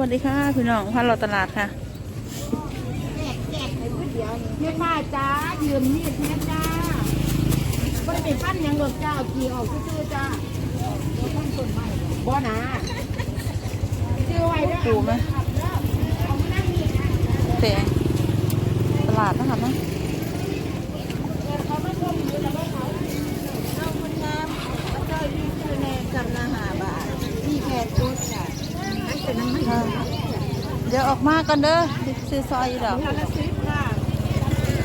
วัสดีค่ะพี่น้องพันเราตลาดค่ะแม่ป้าจ้ายืมมีดแม่จ้าบ่ได้เป็นฟันหยังหรอกจ้าเอาขี่ออกซื่อๆจ้าบ่นะซื้อไว้เด้อปูไหมเตะตลาดนะคะมั้งเขามาส่งอยู่แล้วบ่เขาเอาคนงามมาเจ้าอยู่ชื่อแนมจำนาหาบาทนี่แค่ตุ๊ดจ้ะอันเป็นน้ำมัน ค่ะเดี๋ยวออก มากันเด้อซื้อซอยอยู่ดอกอันละสิบค่ะ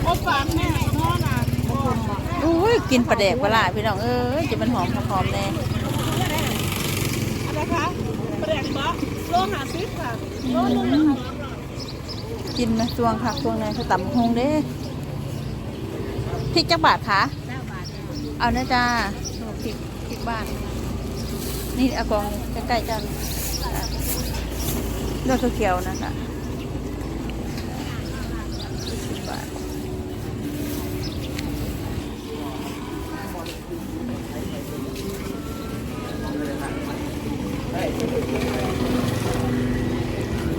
โอ้ฝากแม่นอนอะบ่บ่อุ้ยกินปลาแดกปลาหลายพี่น้องเอ้ยจะมันหอมหอมๆแน่อะไรคะแปลกบ่โลหะสิบค่ะโลนึงเหรอคะกินไหมตวงผักตวงไหนเขาตำหงเด้พริกจักบาทคะเอานะจ้าพริกพริกบ้าน นี่เอากองใกล้ๆกันเลือดเขียวๆนะคะ20บาท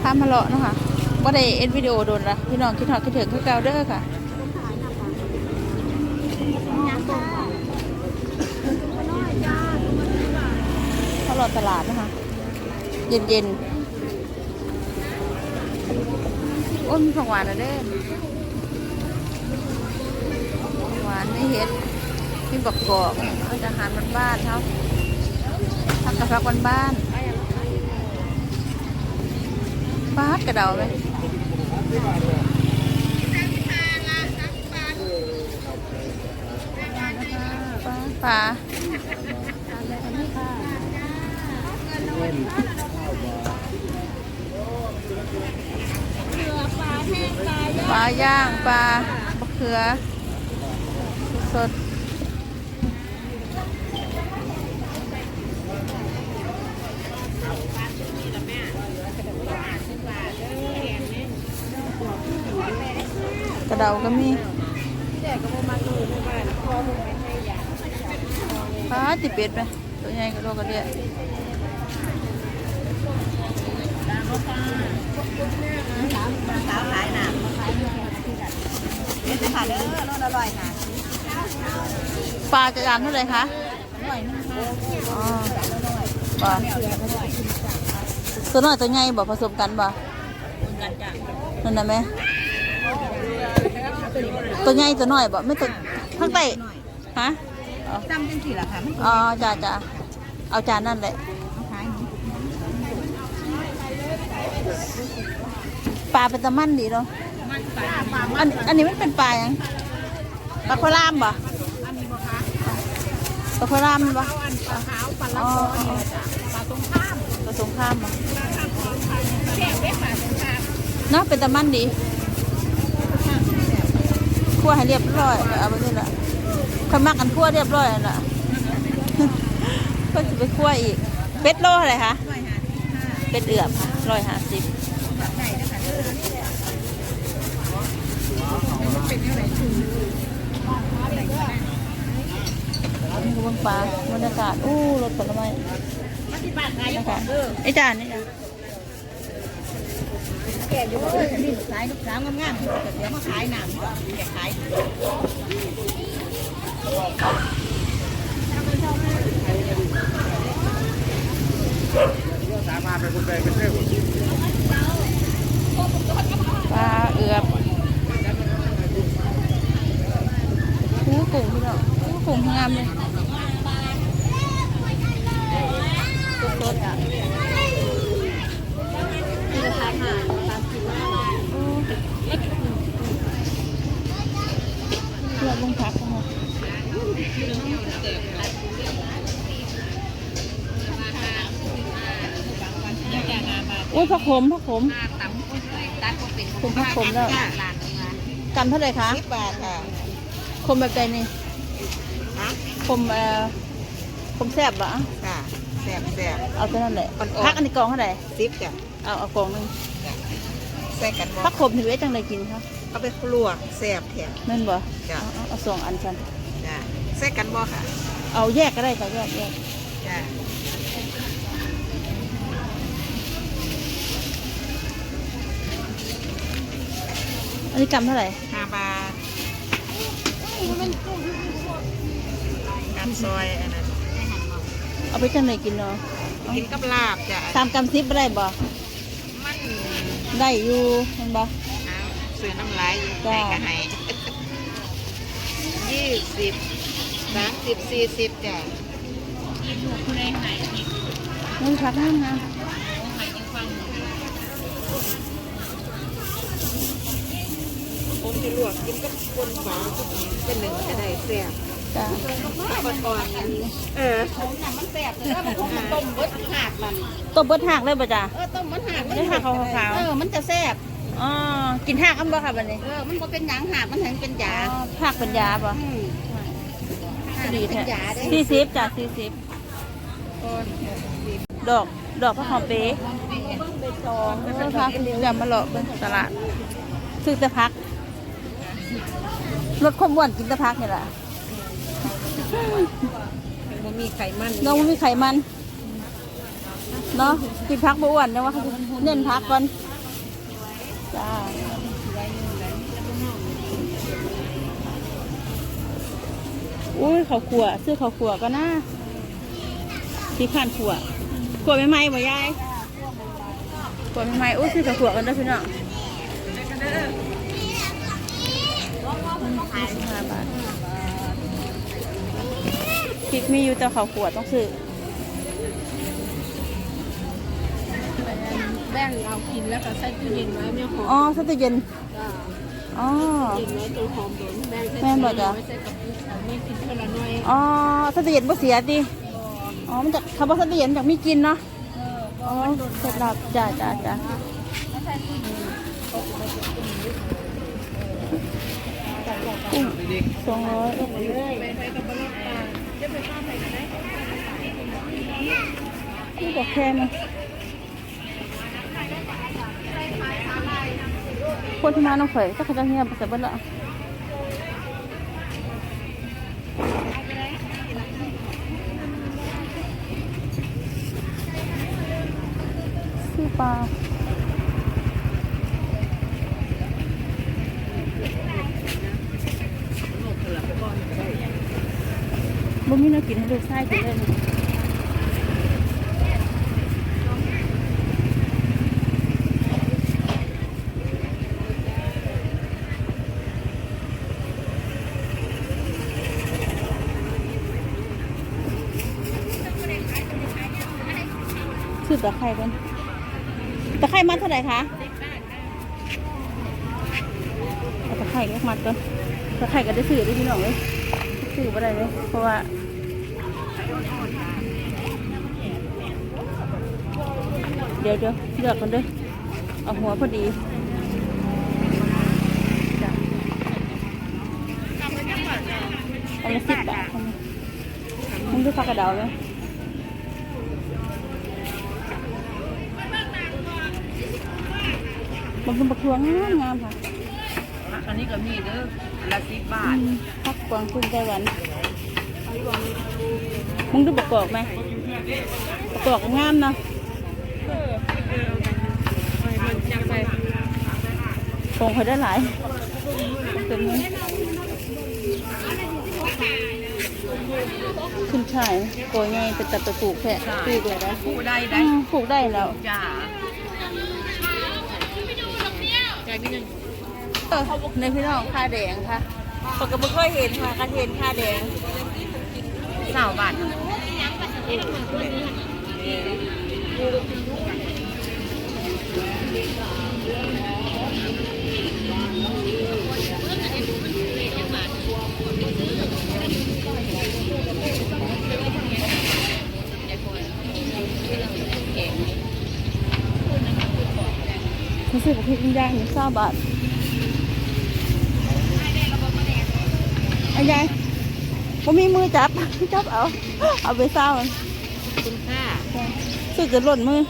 พา มาเลาะเนาะค่ะว่าได้เอ็นวิดีโอโดนละพี่น้องคิดหอดคิดถึงคือเก่าเด้อค่ะเขาเลาะตลาดนะคะ เย็นเย็นๆโอ้มีของหวานนะเด้อหวานไม่เห็ดมีบักกอกเอาอาหารบ้านๆเขาพักกระพักบ้านๆ ปาดกระเดาไหมปลาปลาย่างปลาบะเขือสด กระเดาก็มีปลาติเป็ดไหมตัวใหญ่กระโดดกระเดียสาวขายหนักเป็นค่ะเด้อรสอร่อยค่ะปลาจะจานเท่าไหร่คะอร่อยมากค่ะอ๋อปลาตัวน้อยตัวใหญ่บ่ผสมกันบ่คุณกันจ้ะนั่นน่ะไหม ตัวใหญ่ตัวน้อยบ่ไม่ตัวข้างใต้ฮะอ๋อจำจังสิล่ะค่ะมันอ๋อจ้าจ้าเอาจานนั่นแหละเอาขายหนูปลาเป็นตะมันดีเนาะมันปลาปลาอันอันนี้มันเป็นปลาหยังปลาโครามบ่อันนี้บ่คะปลาโครามบ่เอาอันปลาขาวปลาละคอนี่จ้ะปลาตรงข้ามผสมข้ามบ่แซ่บเด้ปลาตรงข้ามเนาะเป็นตะมันดีคั่ วให้เรียบร้อยเอาไปนี่ละค่อยมักอันคั่วเรียบร้อยนั่นล่ะก็จะไปคั่วอีก เป็ดโลเท่าไหร่คะร้อยห้าสิบห้าเป็ดเอือบร้อยห้าสิบไก่นะคะเด้อมันเป็นยังไงชื่อนี่คือเบนปลาบรรยากาศ อู้รถผลไม้มาที่บ้านขายบรรยัยางกาศเด้อไอ้จานนี่จ้ะ แก่อยู่เด้อนี่ขายลูกสาวงามๆเดี๋ยวมาขายน้ำแก่ขายปลาเอือบหูกุ้งพี่น้องหูกุ้งงามเลยสดๆอะ นี่ราคาห้าสามสิบห้า โอ้เลือกลงพักกันหมด อุ้ยผักขมผักขมต่ำตัดก็เป็นคุณพักขมแล้วกันเท่าไหร่คะ สิบบาทค่ะคมแบบใดนี่ฮะคมเอ่อคมแซ่บเหรอค่ะแซ่บแซ่บเอาเท่านั้นแหละอ่อนๆ พักอันนี้กองเท่าไหร่สิบจ้ะเอาเอากองหนึงใส่กันบ่พักขมถือไว้จังไรกินคะเอาไปลวกแซ่บแถมนั่นบ่จ้ะ เอาเอาเอาสองอันฉันจ้ะใส่กันบ่ค่ะเอาแยกก็ได้ค่ะแยกแยกจ้ะ นี้กรัมเท่าไหร่ห้าบาทการซอยอันนั้นเอาไปจังไหนกินเนาะกินกับลาบจ้ะสามกรัมซิบได้บ่มันได้อยู่เห็นบ่เอาซื้อน้ำลายอยู่จ้ะให้ก็ให้ยี่สิบสามสิบสี่สิบจ้ะนี่พักนั่นนะ มจะลวกกินกับคนฝาก็เป็นหนึ่งก็ได้แซ่บจ้าก่อนๆกันเออผมน่ะมันแซ่บเลยแล้วมันต้มเบิดหาดมันต้มเบิดหักเลยบ่จ้าเออต้มมันหาดได้หาดขาวๆเออมันจะแซ่บอ๋อกินหักอันบ่ค่ะบัดนี้เออมันก็เป็นหยังหาดมันเห็นเป็นยาอ๋อหักเป็นยาบ่อืมหาดดีเป็แท้นยาได้สี่สิบจ้าสี่สิบก่อนดอกดอกพระหอมเป๊ะสองพักเดี๋ยวมาเลาะเบิ่งตลาดซื้อแต่พัก ลดความอ้วนกินแต่พักนี่แหละมันมีไขมันน้องบ่มีไขมัน เนาะกินพักบ่อ้วนนะว่าเขาจะเน้นพักก่อนจ้าอุ้ยเขาวขัวซื้อเขาวขัวก็น่าที่ผ่านขัวขัวใหม่ๆบ่ยายขัวใหม่ๆอุ้ยซื้อเขาวขัวกันเด้อพี่น้อง ยี่สิบห้าบาทพริกมีอยู่แต่เขาวขัวต้องซื้อแบ่งเอากินแล้วก็ใส่ตู้เย็นไว้ไม่หอมอ๋อสตู้เย็นอ๋อกินไว้ตัวหอมโดนแบ่งใส่แม่นบ่จ๊ะไว้ใส่กับไม่กินเท่าละน้อยอ๋อสตู้เย็นบ่เสียดิอ๋อมันจะคำว่าสตู้เย็นจากมีกินเนาะอ๋อเสร็จแล้วจ้าจ้าจ้า สองร้อยนี่บอกแค่นะคนที่มาน้องเขยถ้าเขาจะเงียบไปเสร็จเบิดและซื้อปลาบ่ มีน้กินให้ลูกชายกินเลยนี่ซื้อตะไคร้กันตะไคร้มัดเท่าไหร่คะตะไคร้เล็กมัดก่อนตะไคร้ก็ได้ซื้อได้พี่น้องเลยซื้อบ่ได้เลยเพราะว่า เดี๋ยวเดี๋ยวเลือกกันเด้วยเอาหัวพอดีจ้ะเอาละสิบบาทเอามามึงดูผักกระเดาเลยมันเป็นบักทวงงามงามค่ะอันนี้ก็มีเด้อละสิบบาอืทมพักกวางตุ้งไต้หวัน มึงดูประกอบไหมประกอบงามเนาะมันจะไปโคงเขาได้หลายเป็นไงขึ้นช่ายโกยไงเป็นตัดไปปลูกแค่ปลูกเลยนะผู้ได้อืได้มปลูกได้แล้วจ้าเออในพี่น้องค่าแดงค่ะปกติไม่เคยเห็นค่ะกระเทนค่าแดง สาวบาทรู้สึกว่าพริกย่างนี่เก้าบาทไอ้ยาย ผมมีมือจับ จับเอา เอาไปเศร้าคุณค่าสุดจะหล่นมือ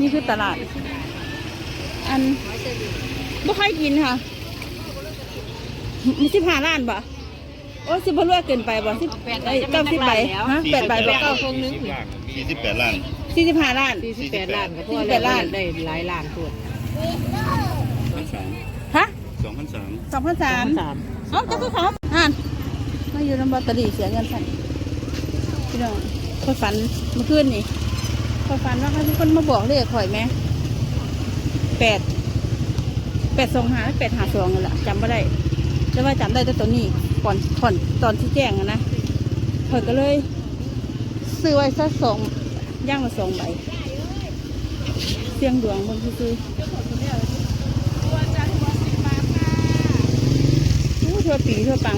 นี่คือตลาด อันไม่ค่อยกินค่ะมีสิบห้าล้านบ่โอ้สิบรวยเกินไปบ่สิบเอ้ยเก้าสิบใบฮะแปดใบบ่เก้าคงนึงสี่สิบแปดล้านสี่สิบห้าล้านสี่สิบแปดล้านก็พอ48แล้วล้านได้หลายล้านตัวล้านสามฮะสองพันสามสองพันสามสามเอ้าจะคือเขาอ่าน มาอยู่ลำบากตะดีเสียเงินสั่นพี่น้องคอยฝันเมื่อคืนนี่คอยฝันว่าเขาเป็นคนมาบอกเลขข่อยไหมแปดแปดสองหาแปดหาสองนี่แหละจำไม่ได้แต่ว่าจำได้แต่ตัวนี้ก่อนก่อนตอนที่แจ้งอะนะข่อยก็เลยซื้อไว้สักสองย่างมาสองใบเสียงดวงบนซื้ออู้เธอปีเธอปัง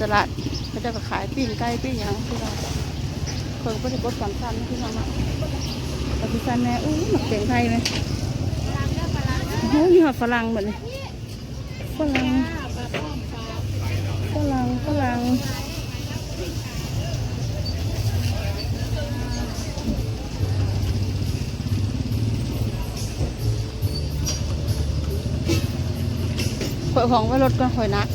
ตลาดเขาจะก็ขายปิ้งไก่ปิ้งหยังที่เราเพิ่งก็จะบดสามชั้นที่เรามาปฏิสันแม่อู้หมักเสียงไทยไหมโอ้โหมีหอดฝรั่งหมือนเลยฝรั่งฝรั่งฝรั่งข่อยของไว้รถก็ข่อยนัก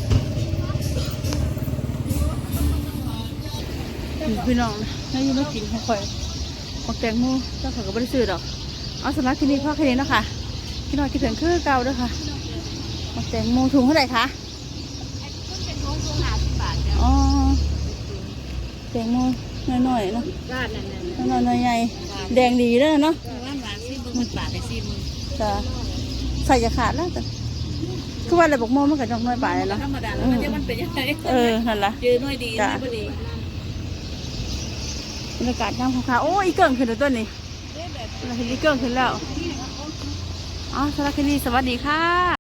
พี่น้องนะแล้วอยังไม่กินของข่อยของแตงโมเจ้าข่อยก็ไม่ได้ซื้อดอก เอาสำหรับที่นี่พ่อแค่นี้เนาะคะพี่น้องคิดถึงคือเก่าเด้วยค่ะของแตงโมถุงเท่าไหร่คะอ๋อแตงโมน้อยๆเนาะก้านนั่นนั่นน้อยๆใหญ่ๆแดงดีเลยเนาะว่านหวานซีมึงบาทไปซีมึงจะใส่จะขาดแล้วแต่คือว่าอะไรบอกโมมันกับจองน้อยไปเลยเนาะธรรมดาแล้วมันจะมันเป็นยังไงเออนั่นละเจอหน่วยดีหน่วยบ่ดี บรรยากาศย่างขาวๆโอ้ยอีเกิ่งขึ้นแล้วตัวนี้เราเห็นอีเกิ่งขึ้นแล้ว อ๋อสารคดีสวัสดีค่ะ